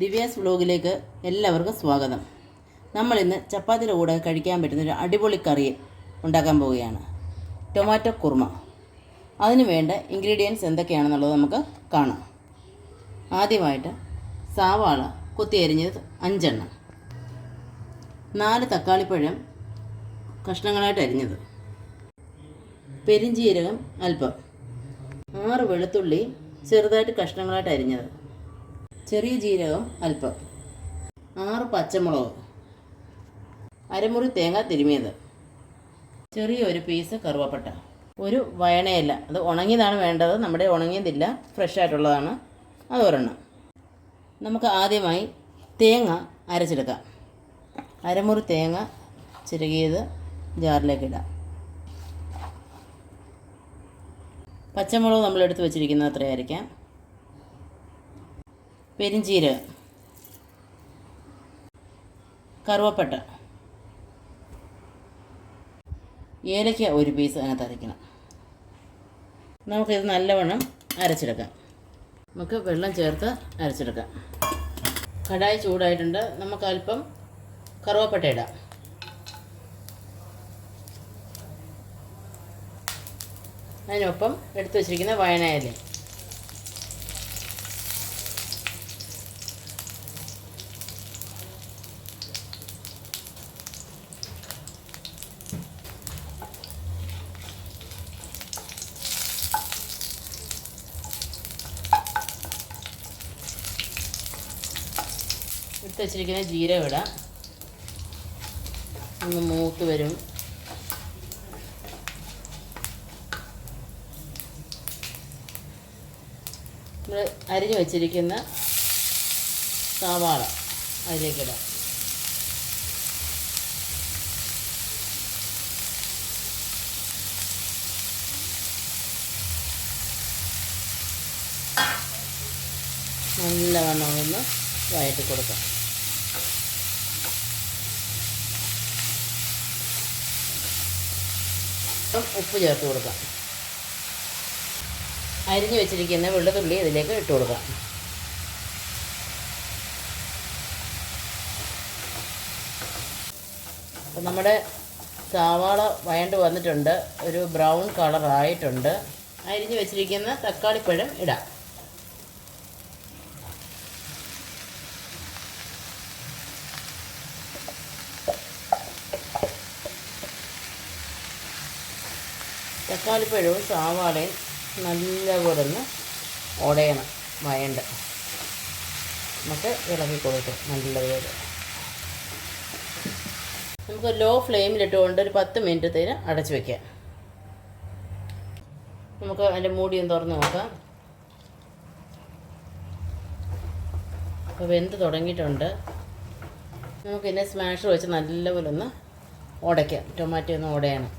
ദിവ്യാസ് വ്ലോഗിലേക്ക് എല്ലാവർക്കും സ്വാഗതം. നമ്മളിന്ന് ചപ്പാത്തിയുടെ കൂടെ കഴിക്കാൻ പറ്റുന്ന ഒരു അടിപൊളി കറി ഉണ്ടാക്കാൻ പോവുകയാണ്. ടൊമാറ്റോ കുറുമ. അതിന് വേണ്ട ഇൻഗ്രീഡിയൻസ് എന്തൊക്കെയാണെന്നുള്ളത് നമുക്ക് കാണാം. ആദ്യമായിട്ട് സാവാള കുത്തിയരിഞ്ഞത് അഞ്ചെണ്ണം. നാല് തക്കാളിപ്പഴം കഷ്ണങ്ങളായിട്ട് അരിഞ്ഞത്. പെരിഞ്ചീരകം അല്പം. ആറ് വെളുത്തുള്ളി ചെറുതായിട്ട് കഷ്ണങ്ങളായിട്ട് അരിഞ്ഞത്. ചെറിയ ജീരകം അല്പം. ആറ് പച്ചമുളക്. അരമുറി തേങ്ങ തിരുമിയത്. ചെറിയ ഒരു പീസ് കറുവപ്പട്ട. ഒരു വയണയില. അത് ഉണങ്ങിയതാണ് വേണ്ടത്. നമ്മുടെ ഉണങ്ങിയതില്ല. ഫ്രഷ് ആയിട്ടുള്ളതാണ്. അത് ഒരെണ്ണം. നമുക്ക് ആദ്യമായി തേങ്ങ അരച്ചെടുക്കാം. അരമുറി തേങ്ങ ചിരകിയത് ജാറിലേക്ക് ഇടാം. പച്ചമുളക് നമ്മൾ എടുത്ത് വെച്ചിരിക്കുന്നത് അത്രയായിരിക്കാം. പെരിഞ്ചീരകം കറുവപ്പട്ട. ഏലയ്ക്ക ഒരു പീസ് അതിനകത്ത് അരയ്ക്കണം. നമുക്കിത് നല്ലവണ്ണം അരച്ചെടുക്കാം. നമുക്ക് വെള്ളം ചേർത്ത് അരച്ചെടുക്കാം. കടായി ചൂടായിട്ടുണ്ട്. നമുക്ക് അല്പം കറുവപ്പട്ട ഇടാം. അതിനൊപ്പം എടുത്തു വച്ചിരിക്കുന്ന വയനായില എടുത്ത് വെച്ചിരിക്കുന്ന ജീരകം ഇടാം ഒന്ന് മൂത്ത് വരും. നമ്മൾ അരിഞ്ഞു വെച്ചിരിക്കുന്ന സവാള അതിലേക്കിടാം. നല്ലവണ്ണം ഒന്ന് വഴറ്റി കൊടുക്കാം. ഇപ്പം ഉപ്പ് ചേർത്ത് കൊടുക്കാം അരിഞ്ഞു വെച്ചിരിക്കുന്ന വെള്ളത്തുള്ളി ഇതിലേക്ക് ഇട്ട് കൊടുക്കാം അപ്പം നമ്മുടെ സവാള വയണ്ട് വന്നിട്ടുണ്ട്. ഒരു ബ്രൗൺ കളർ ആയിട്ടുണ്ട് അരിഞ്ഞു വെച്ചിരിക്കുന്ന തക്കാളിപ്പഴം ഇടാം. തക്കാളിപ്പഴവും സവാളയും നല്ലപോലെ ഒന്ന് ഉടയണം വയണ്ട. നമുക്ക് ഇളക്കി കൊടുക്കും നല്ലതുപോലെ നമുക്ക് ലോ ഫ്ലെയിമിലിട്ടുകൊണ്ട് ഒരു പത്ത് മിനിറ്റത്തേന് അടച്ചു വയ്ക്കാം നമുക്ക് അതിന്റെ മൂടി ഒന്ന് തുറന്ന് നോക്കാം. അപ്പോൾ വെന്ത് തുടങ്ങിയിട്ടുണ്ട്. നമുക്കിതിനെ സ്മാഷർ വെച്ച് നല്ലപോലെ ഒന്ന് ഉടയ്ക്കാം ടൊമാറ്റോ ഒന്ന് ഉടയണം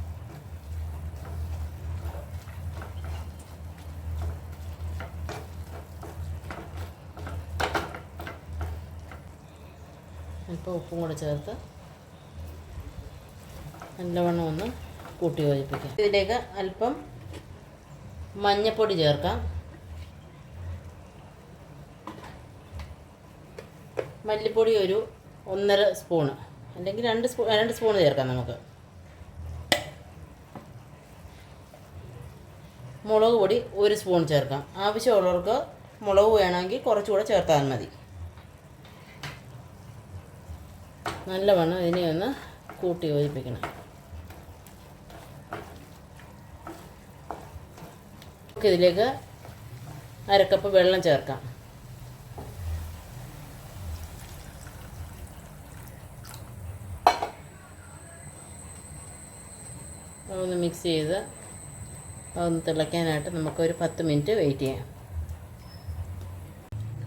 അല്പം ഉപ്പും കൂടെ ചേർത്ത് നല്ലവണ്ണം ഒന്ന് കൂട്ടി യോജിപ്പിക്കാം. ഇതിലേക്ക് അല്പം മഞ്ഞപ്പൊടി ചേർക്കാം. മല്ലിപ്പൊടി ഒരു ഒന്നര സ്പൂണ്. അല്ലെങ്കിൽ രണ്ട് സ്പൂ രണ്ട് സ്പൂൺ ചേർക്കാം നമുക്ക്. മുളക് പൊടി ഒരു സ്പൂൺ ചേർക്കാം. ആവശ്യമുള്ളവർക്ക് മുളക് വേണമെങ്കിൽ കുറച്ചുകൂടെ ചേർത്താൽ മതി. നല്ലവണ്ണം ഇതിനെ ഒന്ന് കൂട്ടി യോജിപ്പിക്കണം. ഇതിലേക്ക് അരക്കപ്പ് വെള്ളം ചേർക്കാം. ഒന്ന് മിക്സ് ചെയ്ത് അതൊന്ന് തിളയ്ക്കാനായിട്ട് നമുക്കൊരു പത്ത് മിനിറ്റ് വെയിറ്റ് ചെയ്യാം.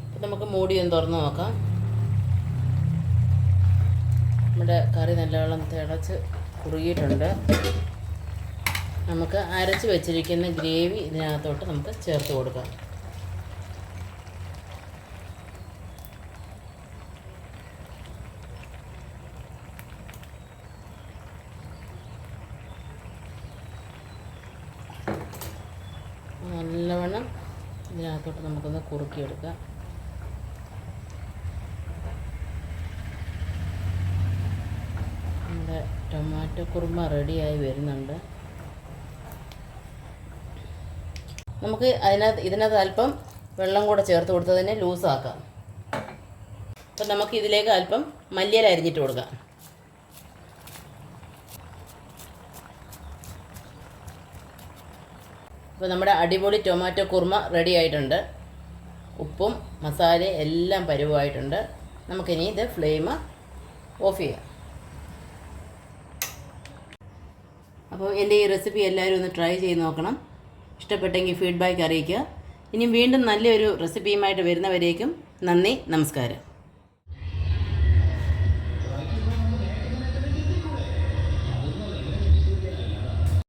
അപ്പോൾ നമുക്ക് മൂടി ഒന്ന് തുറന്ന് നോക്കാം. നമ്മുടെ കറി നല്ലവണ്ണം തിളച്ച് കുറുകിയിട്ടുണ്ട്. നമുക്ക് അരച്ച് വെച്ചിരിക്കുന്ന ഗ്രേവി ഇതിനകത്തോട്ട് നമുക്ക് ചേർത്ത് കൊടുക്കാം. നല്ലവണ്ണം ഇതിനകത്തോട്ട് നമുക്കൊന്ന് കുറുക്കിയെടുക്കാം. നമ്മുടെ ടൊമാറ്റോ കുറുമ റെഡിയായി വരുന്നുണ്ട്. നമുക്ക് അതിനകത്ത് ഇതിനകത്ത് അല്പം വെള്ളം കൂടെ ചേർത്ത് കൊടുത്തതിനെ ലൂസാക്കാം അപ്പം നമുക്ക് ഇതിലേക്ക് അല്പം മല്ലിയില അരിഞ്ഞിട്ട് കൊടുക്കാം. അപ്പോൾ നമ്മുടെ അടിപൊളി ടൊമാറ്റോ കുറുമ റെഡി ആയിട്ടുണ്ട്. ഉപ്പും മസാലയും എല്ലാം പരുവായിട്ടുണ്ട്. നമുക്കിനി ഇത് ഫ്ലെയിം ഓഫ് ചെയ്യാം. അപ്പോൾ എന്റെ ഈ റെസിപ്പി എല്ലാവരും ഒന്ന് ട്രൈ ചെയ്ത് നോക്കണം. ഇഷ്ടപ്പെട്ടെങ്കിൽ ഫീഡ്ബാക്ക് അറിയിക്കുക. ഇനി വീണ്ടും നല്ലൊരു റെസിപ്പിയുമായിട്ട് വരുന്നവരേക്കും നന്ദി നമസ്കാരം.